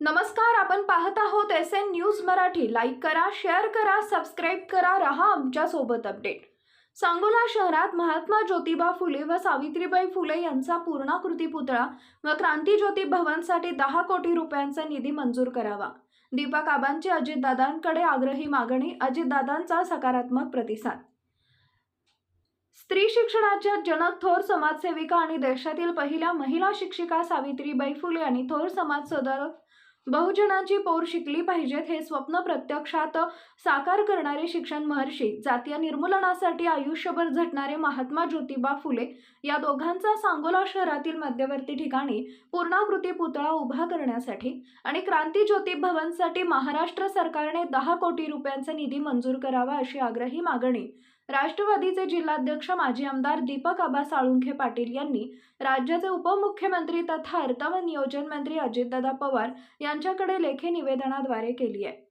नमस्कार आपण पाहत आहोत S N news Marathi. Like करा शेअर करा सबस्क्राईब करा रहा आमच्यासोबत अपडेट सांगोला शहरात महात्मा ज्योतिबा फुले व सावित्रीबाई फुले यांचा पूर्णाकृती पुतळा व क्रांतीज्योती भवनसाठी दहा कोटी रुपयांचा निधी मंजूर करावा. दीपक आबांची अजितदादांकडे आग्रही मागणी अजितदादांचा सकारात्मक प्रतिसाद. स्त्री शिक्षणाच्या जनक थोर समाजसेविका आणि देशातील पहिल्या महिला शिक्षिका सावित्रीबाई फुले आणि थोर समाज सुधारक बहुजनांची पोर शिकली पाहिजेत हे स्वप्न प्रत्यक्षात साकार करणारे शिक्षण महर्षी जातीय निर्मूलनासाठी आयुष्यभर झटणारे महात्मा ज्योतिबा फुले या दोघांचा सांगोला शहरातील मध्यवर्ती ठिकाणी पूर्णाकृती पुतळा उभा करण्यासाठी आणि क्रांती ज्योती भवनसाठी महाराष्ट्र सरकारने दहा कोटी रुपयांचा निधी मंजूर करावा अशी आग्रही मागणी राष्ट्रवादीचे जिल्हाध्यक्ष माजी आमदार दीपक आबा साळुंखे पाटील यांनी राज्याचे उपमुख्यमंत्री तथा अर्थ व नियोजन मंत्री अजितदादा पवार यांच्याकडे लेखी निवेदनाद्वारे केली आहे.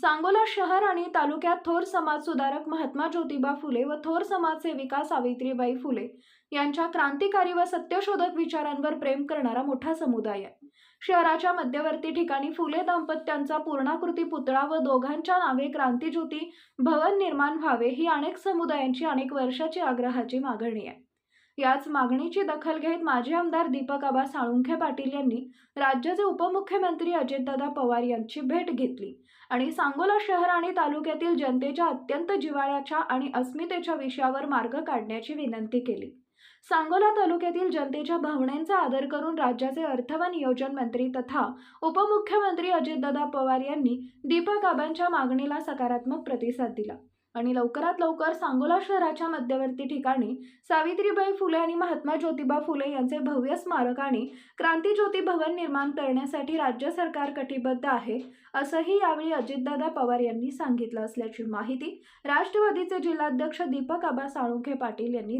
सांगोला शहर आणि तालुक्यात थोर समाज सुधारक महात्मा ज्योतिबा फुले व थोर समाजसेविका सावित्रीबाई फुले यांच्या क्रांतिकारी व सत्यशोधक विचारांवर प्रेम करणारा मोठा समुदाय आहे. शहराच्या मध्यवर्ती ठिकाणी फुले दाम्पत्यांचा पूर्णाकृती पुतळा व दोघांच्या नावे क्रांतीज्योती भवन निर्माण व्हावे ही अनेक समुदायांची अनेक वर्षाची आग्रहाची मागणी आहे. याच मागणीची दखल घेत माजी आमदार दीपक आबा साळुंखे पाटील यांनी राज्याचे उपमुख्यमंत्री अजितदादा पवार यांची भेट घेतली आणि सांगोला शहर आणि तालुक्यातील जनतेच्या अत्यंत जिव्हाळ्याच्या आणि अस्मितेच्या विषयावर मार्ग काढण्याची विनंती केली. सांगोला तालुक्यातील जनतेच्या भावनांचा आदर करून राज्याचे अर्थ व नियोजन मंत्री तथा उपमुख्यमंत्री अजितदादा पवार यांनी दीपक आबांच्या मागणीला सकारात्मक प्रतिसाद दिला. आणि लवकरात लवकर सांगोला शहराच्या मध्यवर्ती ठिकाणी सावित्रीबाई फुले आणि महात्मा ज्योतिबा फुले यांचे भव्य स्मारक आणि क्रांतीज्योती भवन निर्माण करण्यासाठी राज्य सरकार कटिबद्ध आहे असंही यावेळी अजितदादा पवार यांनी सांगितलं असल्याची माहिती राष्ट्रवादीचे जिल्हाध्यक्ष दीपक आबा साळुंखे पाटील यांनी